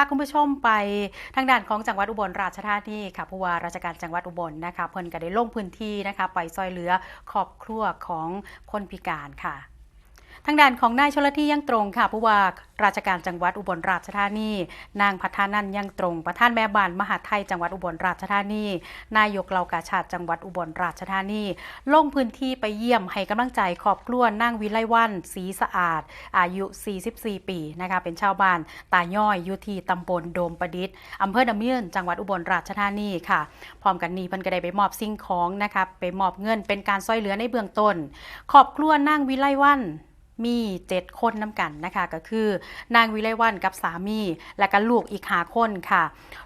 าคุณผู้ชมไปทางด้านของจังหวัดอุบลราชธานีค่ะผู้ว่าราชการจังหวัดอุบลนะคะเพิ่นก็ได้ลงพื้นที่นะคะ ไปซอยเหลือครอบครัวของคนพิการค่ะ ทางด้านของนายชลที่ยังตรงค่ะผู้ว่าราชการจังหวัดอุบลราชธานี นางพัฒนันยังตรง ประธานแม่บ้านมหาไทยจังหวัดอุบลราชธานี นายกเหล่ากาชาติจังหวัดอุบลราชธานี ลงพื้นที่ไปเยี่ยมให้กำลังใจครอบครัวนนางวิไลวันศรีสะอาด อายุ 44 ปีนะคะเป็นชาวบ้านตาย่อยอยู่ที่ตำบลโดมประดิษฐ์อำเภอดำเนินจังหวัดอุบลราชธานีค่ะ พร้อมกันนี้เพิ่นก็ได้ไปมอบสิ่งของนะคะไปมอบเงินเป็นการช่วยเหลือในเบื้องต้นครอบครัวนางวิไลวัน มี 7 คนน้ำกันนะคะ ก็คือนางวิไลวันกับสามี และก็ลูกอีกหาคนค่ะ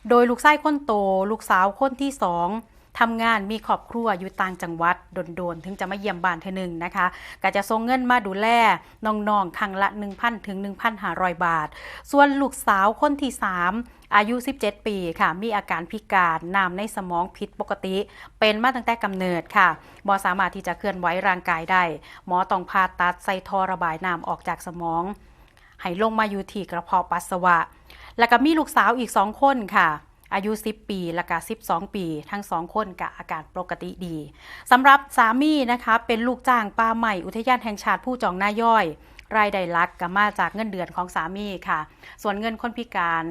โดยลูกชายคนโต ลูกสาวคนที่สอง ทำงานมีครอบครัวอยู่ต่างจังหวัดโดนๆถึงจะมาเยี่ยมบ้านเธอหนึ่งนะคะก็จะส่งเงินมาดูแลน้องๆครั้งละ 1,000 ถึง 1,500 บาท ส่วนลูกสาวคนที่ 3อายุ 17 ปีค่ะ มีอาการพิการน้ำในสมองผิดปกติ เป็นมาตั้งแต่กำเนิดค่ะบ่สามารถที่จะเคลื่อนไหวร่างกายได้ หมอต้องผ่าตัดใส่ท่อระบายน้ำออกจากสมอง ให้ลงมาอยู่ที่กระเพาะปัสสาวะ แล้วก็มีลูกสาวอีก2คนค่ะ อายุ 10 ปีและกะ12 ปี ทั้งสองคนกับอาการปกติดีสำหรับสามีนะคะเป็นลูกจ้างป่าใหม่อุทยานแห่งชาติผู้จองหน้าย่อยรายได้ลักก็มาจากเงินเดือนของสามีค่ะ ส่วนเงินคนพิการ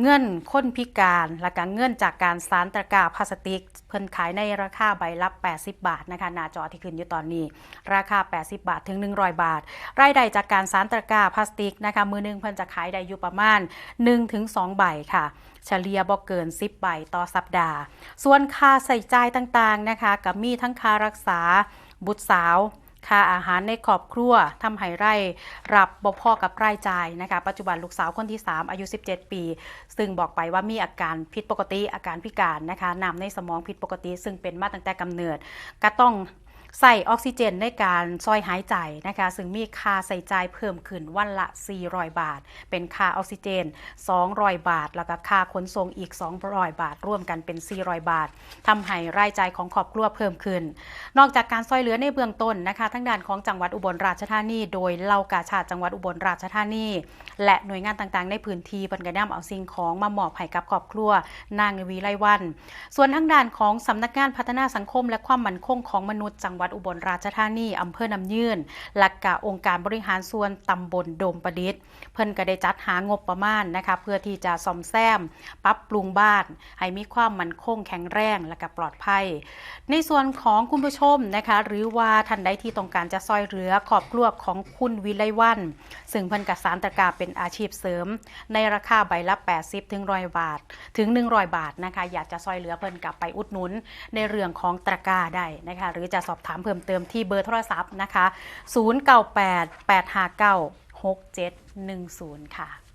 เงินค้นพิการ และก็เงินจากการสารตะกาพลาสติก เพิ่นขายในราคาใบละ 80 บาทนะคะหน้าจอที่ขึ้นอยู่ตอนนี้ ราคา 80 บาทถึง 100 บาท รายได้จากการสารตะกาพลาสติกนะคะมือหนึงเพิ่นจะขายได้อยู่ประมาณ 1-2 ใบค่ะ เฉลี่ยบ่เกิน 10 ใบต่อสัปดาห์ ส่วนค่าใส่จ่ายต่างๆนะคะกับมีทั้งค่ารักษาบุตรสาว ค่าอาหารในครอบครัวทำให้ไร่รับบ่พอกับรายจ่ายนะคะปัจจุบันลูกสาวคนที่ 3 อายุ 17 ปี ซึ่งบอกไปว่ามีอาการผิดปกติอาการพิการนะคะน้ำในสมองผิดปกติ ซึ่งเป็นมาตั้งแต่กำเนิด ก็ต้อง ใส่ออกซิเจนในการซอยหายใจนะคะ ซึ่งมีค่าใส่ใจเพิ่มขึ้นวันละ 400 บาท เป็นค่าออกซิเจน 200 บาท แล้วก็ค่าขนส่งอีก 200 บาท ร่วมกันเป็น 400 บาททำให้รายจ่ายของครอบครัวเพิ่มขึ้น นอกจากการซอยเหลือในเบื้องต้นนะคะทั้งด้านของจังหวัดอุบลราชธานี โดยเหล่ากาชาติจังหวัดอุบลราชธานี และหน่วยงานต่างๆ ในพื้นที่เพิ่นก็นำเอาสิ่งของมาหมอบให้กับครอบครัวนางวีไลวัน ส่วนทางด้านของสำนักงานพัฒนาสังคม และความมั่นคงของมนุษย์จังวัดอุบลราชธานีอำเภอนำยืนและกกะองค์การบริหารส่วนตำบลโดมประดิษฐ์ เพิ่นก็ได้จัดหางบประมาณนะคะเพื่อที่จะซ่อมแซม ปรับปรุงบ้าน ให้มีความมั่นคงแข็งแรงและก็ปลอดภัย ในส่วนของคุณผู้ชมนะคะ หรือว่าท่านใดที่ต้องการจะซอยเหลือครอบครัวของคุณวิไลวัน ซึ่งเพิ่นกสารตะกร้าเป็นอาชีพเสริม ในราคาใบละ 80 ถึง 100 บาท ถึง 100 บาทนะคะ อยากจะซอยเหลือเพิ่นกลับไปอุดหนุนในเรื่องของตะกร้าได้นะคะ หรือจะสอบถามเพิ่มเติมที่เบอร์โทรศัพท์นะคะ 098 859 6710 ค่ะ